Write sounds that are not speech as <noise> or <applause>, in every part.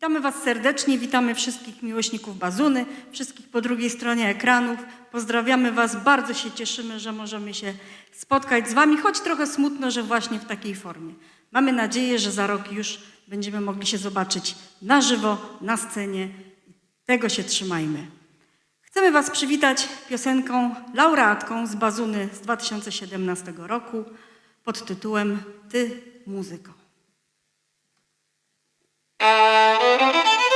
Witamy Was serdecznie, witamy wszystkich miłośników Bazuny, wszystkich po drugiej stronie ekranów. Pozdrawiamy Was, bardzo się cieszymy, że możemy się spotkać z Wami, choć trochę smutno, że właśnie w takiej formie. Mamy nadzieję, że za rok już będziemy mogli się zobaczyć na żywo, na scenie. Tego się trzymajmy. Chcemy Was przywitać piosenką laureatką z Bazuny z 2017 roku pod tytułem Ty muzyko. Música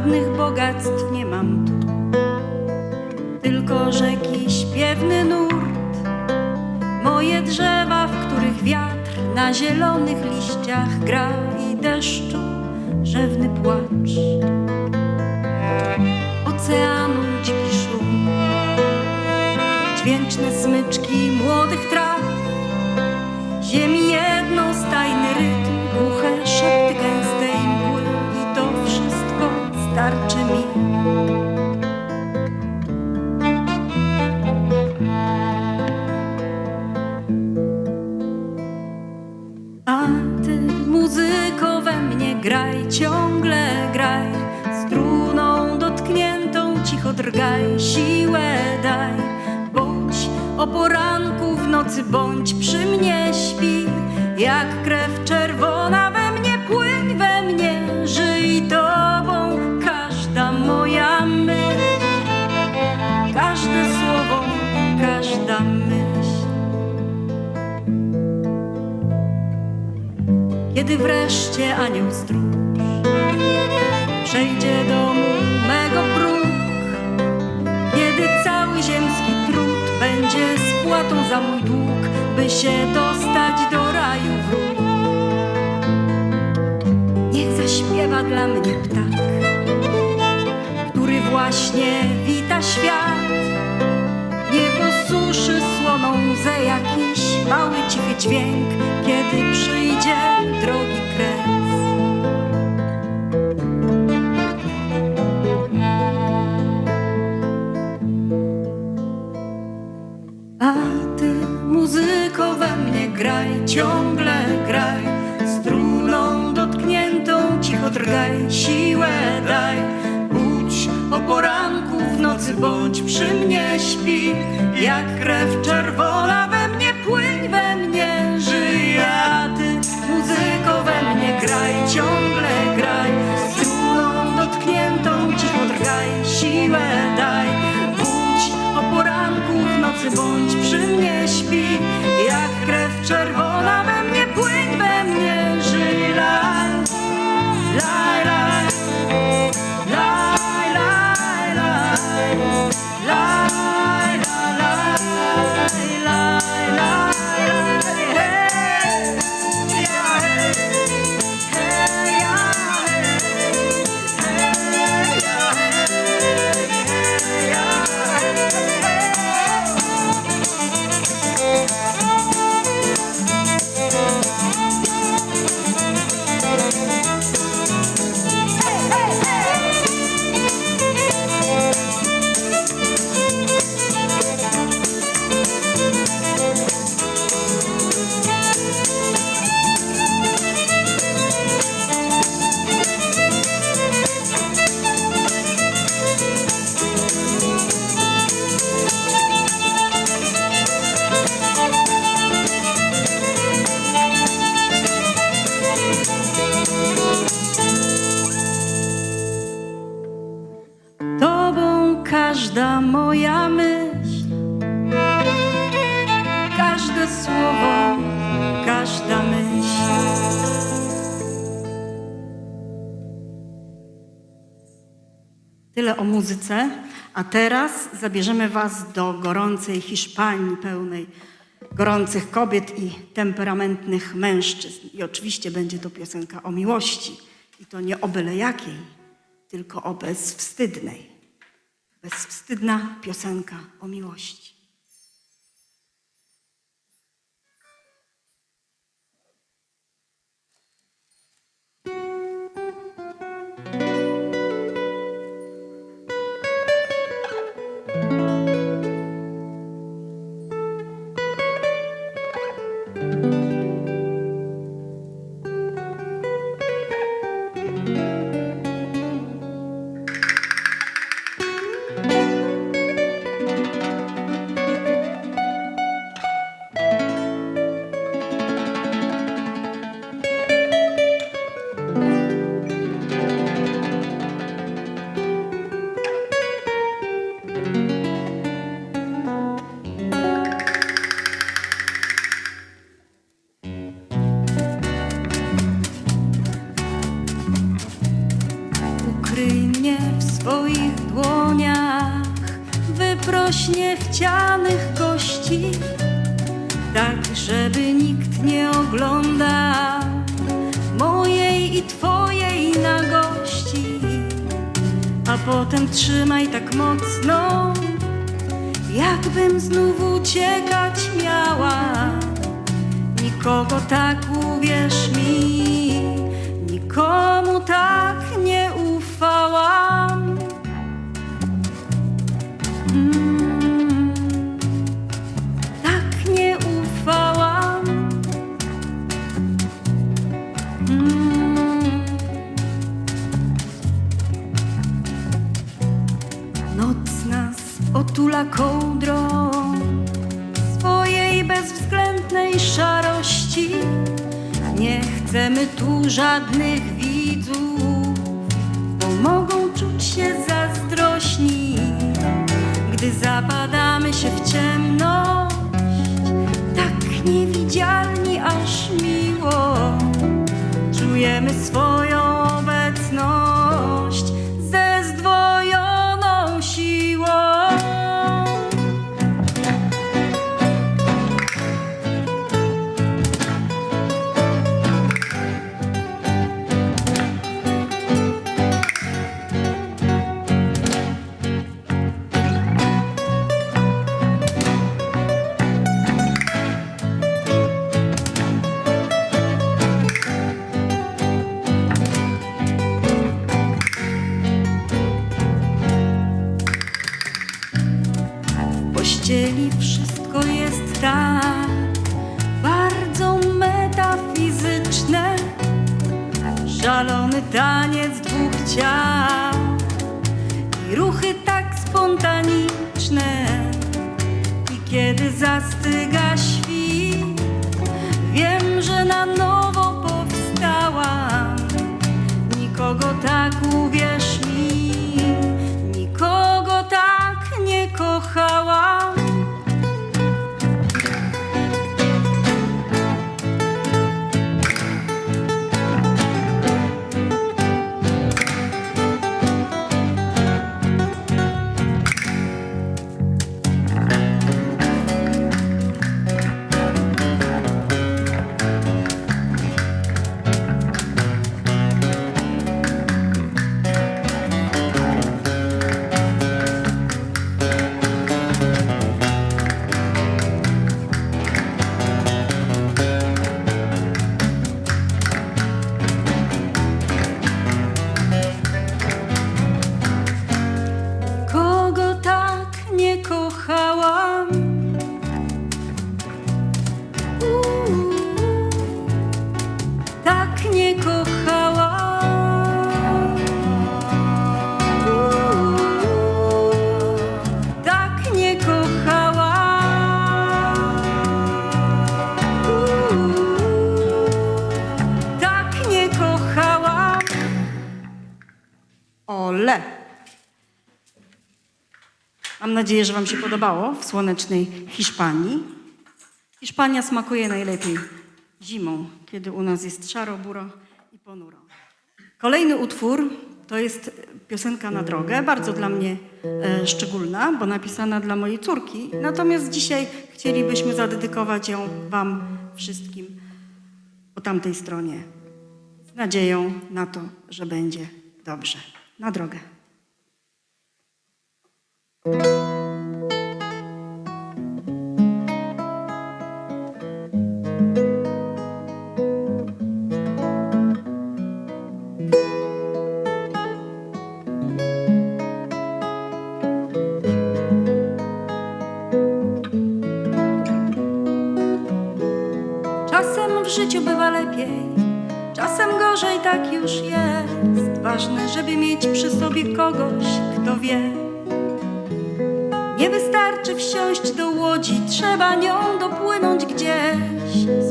Żadnych bogactw nie mam tu, tylko rzeki śpiewny nurt. Moje drzewa, w których wiatr na zielonych liściach gra i deszczu rzewny płacz. Oceanu dziki szum, dźwięczne smyczki młodych traw. Ziemi jednostajny rytm, głuche szepty to mi. A ty muzyko we mnie graj, ciągle graj, struną dotkniętą cicho drgaj, siłę daj, bądź o poranku w nocy, bądź przy mnie śpi, jak krew czerwona Kiedy wreszcie anioł stróż przejdzie do mego próg, kiedy cały ziemski trud będzie spłatą za mój dług, by się dostać do raju wróg. Niech zaśpiewa dla mnie ptak, który właśnie wita świat. Niech osuszy słoną łzę jakiś mały cichy dźwięk, kiedy drogi kres. A ty muzyko we mnie graj, ciągle graj, struną dotkniętą cicho drgaj, siłę daj, budź o poranku w nocy bądź przy mnie śpi, jak krew czerwona we nocy bądź przy mnie śpi, jak krew czerwona tyle o muzyce, a teraz zabierzemy Was do gorącej Hiszpanii pełnej gorących kobiet i temperamentnych mężczyzn. I oczywiście będzie to piosenka o miłości. I to nie o byle jakiej, tylko o bezwstydnej. Bezwstydna piosenka o miłości. Swoich dłoniach, wyproś niechcianych gości, tak żeby nikt nie oglądał mojej i twojej nagości. A potem trzymaj tak mocno, jakbym znów uciekać miała. Nikogo tak uwierz mi, nikomu tak Mm-hmm. Swoją obecność pościeli wszystko jest tak bardzo metafizyczne. Szalony taniec dwóch ciał i ruchy tak spontaniczne. I kiedy zastyga świt, wiem, że na nowo powstałam. Nikogo tak uwierz nadzieję, że Wam się podobało w słonecznej Hiszpanii. Hiszpania smakuje najlepiej zimą, kiedy u nas jest szaro, buro i ponuro. Kolejny utwór To jest piosenka na drogę, bardzo dla mnie e, szczególna, bo napisana dla mojej córki. Natomiast dzisiaj chcielibyśmy zadedykować ją Wam wszystkim po tamtej stronie. Z nadzieją na to, że będzie dobrze. Na drogę. Życiu bywa lepiej, czasem gorzej, tak już jest. Ważne, żeby mieć przy sobie kogoś, kto wie. Nie wystarczy wsiąść do łodzi, trzeba nią dopłynąć gdzieś.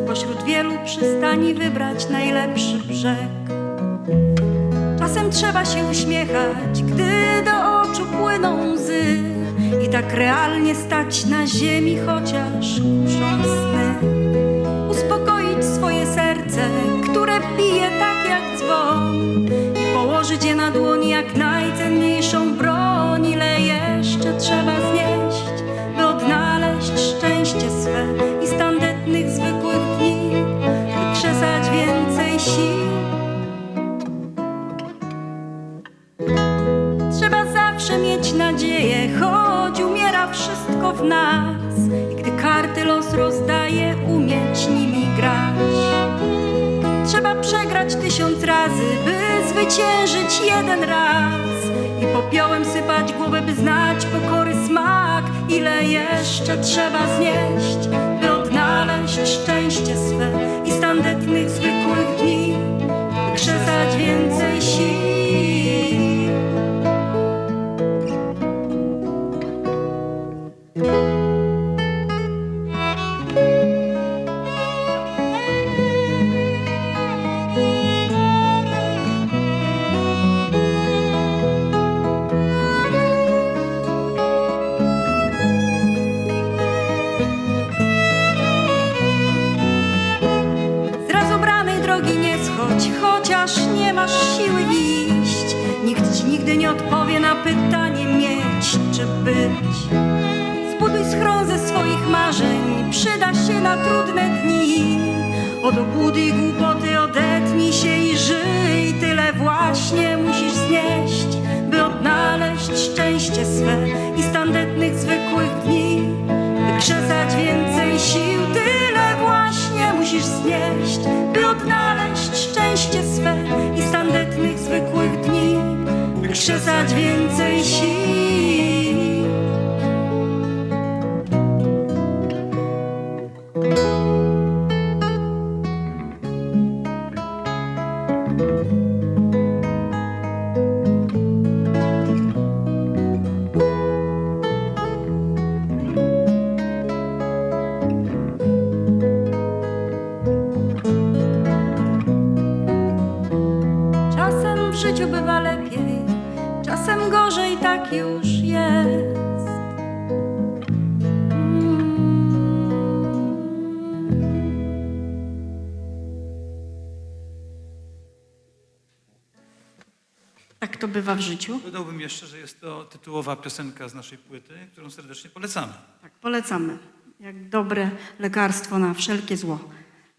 Spośród wielu przystani wybrać najlepszy brzeg. Czasem trzeba się uśmiechać, gdy do oczu płyną łzy i tak realnie stać na ziemi, chociaż kuszą sny. Serce, które bije tak jak dzwon i położyć je na dłoni jak najcenniejszą broń. Ile jeszcze trzeba znieść, by odnaleźć szczęście swe i z tandetnych zwykłych dni wykrzesać więcej sił. Trzeba zawsze mieć nadzieję, choć umiera wszystko w nas. I gdy karty los rozdaje, tysiąc razy, by zwyciężyć jeden raz. I popiołem sypać głowę, by znać pokory smak. Ile jeszcze trzeba znieść, by odnaleźć szczęście swe i z tandetnych zwykłych odpowie na pytanie mieć czy być. Zbuduj schron ze swoich marzeń, przyda się na trudne dni. Od obłudy i głupoty odetnij się i żyj. Tyle właśnie musisz znieść, by odnaleźć szczęście swe i z tandetnych zwykłych dni wykrzesać więcej sił. Tyle właśnie musisz znieść, by odnaleźć szczęście swe i z tandetnych zwykłych dni wykrzesać więcej sił. Tak to bywa w życiu. Dodałbym jeszcze, że jest to tytułowa piosenka z naszej płyty, którą serdecznie polecamy. Tak, polecamy. Jak dobre lekarstwo na wszelkie zło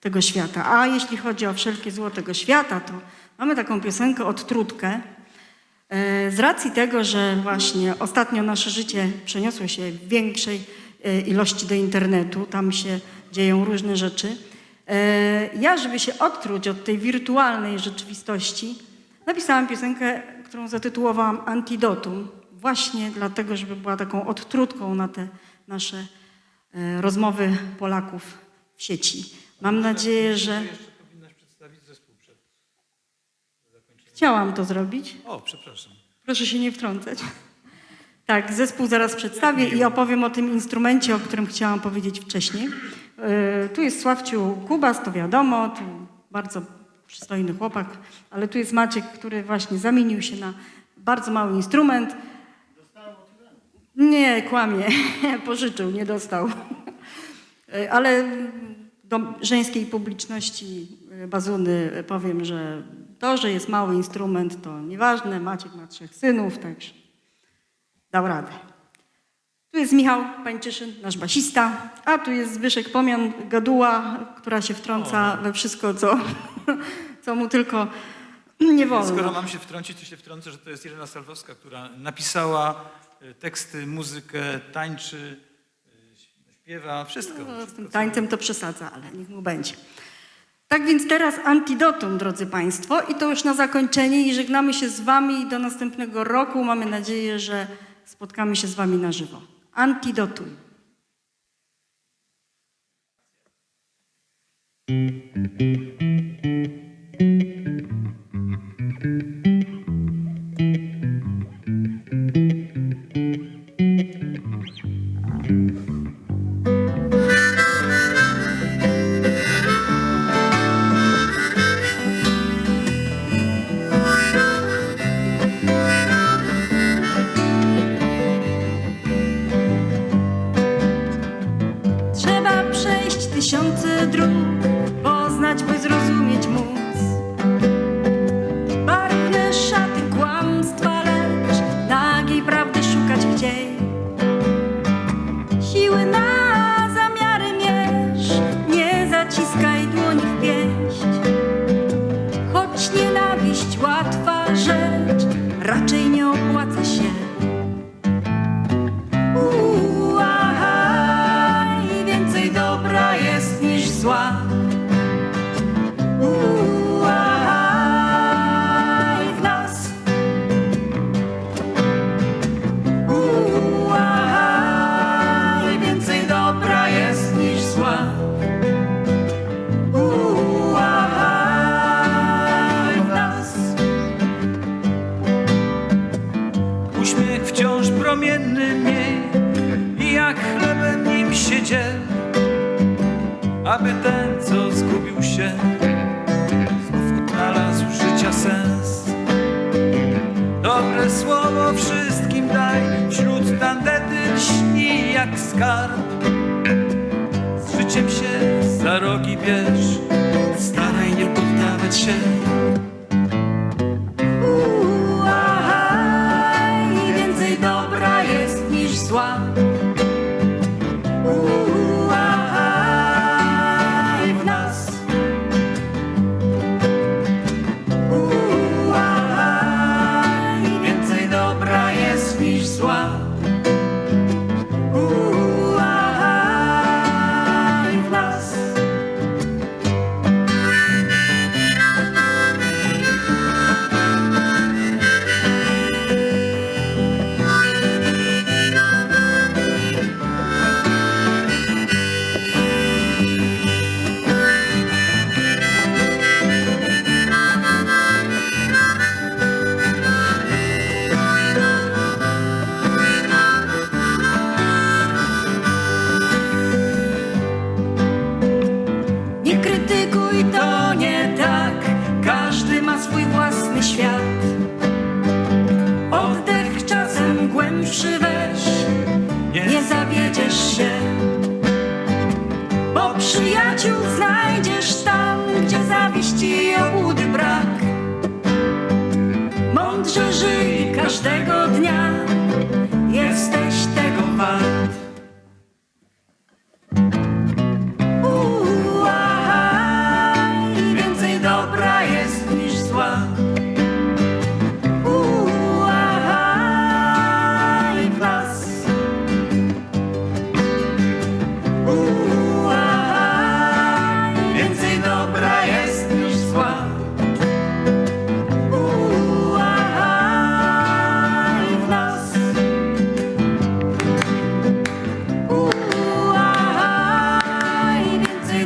tego świata. A jeśli chodzi o wszelkie zło tego świata, to mamy taką piosenkę Odtrutkę. E, Z racji tego, że właśnie ostatnio nasze życie przeniosło się w większej e, ilości do internetu, tam się dzieją różne rzeczy. e, Ja, żeby się odtruć od tej wirtualnej rzeczywistości, napisałam piosenkę, którą zatytułowałam Antidotum. Właśnie dlatego, żeby była taką odtrutką na te nasze e, rozmowy Polaków w sieci. Mam nadzieję, że Jeszcze powinnaś przedstawić zespół przed zakończeniem. chciałam to zrobić. O, przepraszam. Proszę się nie wtrącać. Tak, zespół zaraz przedstawię i opowiem o tym instrumencie, o którym chciałam powiedzieć wcześniej. Yy, Tu jest Sławciu Kubas, to wiadomo, tu bardzo przystojny chłopak, ale tu jest Maciek, który właśnie zamienił się na bardzo mały instrument. Nie, kłamie, <laughs> pożyczył, nie dostał. <laughs> Ale do żeńskiej publiczności yy, Bazuny powiem, że To, że jest mały instrument, to nieważne. Maciek ma trzech synów, także dał radę. Tu jest Michał Pańczyszyn, nasz basista, a tu jest Zbyszek Pomian, gaduła, która się wtrąca we wszystko, co, <laughs> co mu tylko nie wolno. Skoro mam się wtrącić, to się wtrącę, że to jest Irena Salwowska, która napisała e, teksty, muzykę, tańczy, e, śpiewa, wszystko. No, z wszystko, tym co- tańcem to przesadza, ale niech mu będzie. Tak więc teraz antidotum, drodzy Państwo, i to już na zakończenie i żegnamy się z Wami do następnego roku. Mamy nadzieję, że spotkamy się z Wami na żywo. Antidotum. Każdego dnia,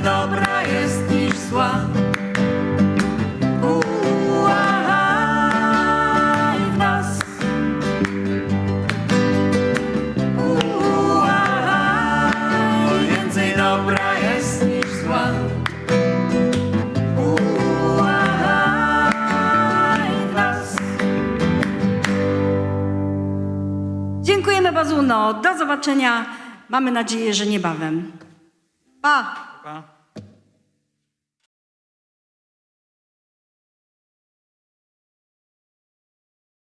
dobra jest niż zła. Dziękujemy Bazuno. Do zobaczenia. Mamy nadzieję, że niebawem. Pa! Pa.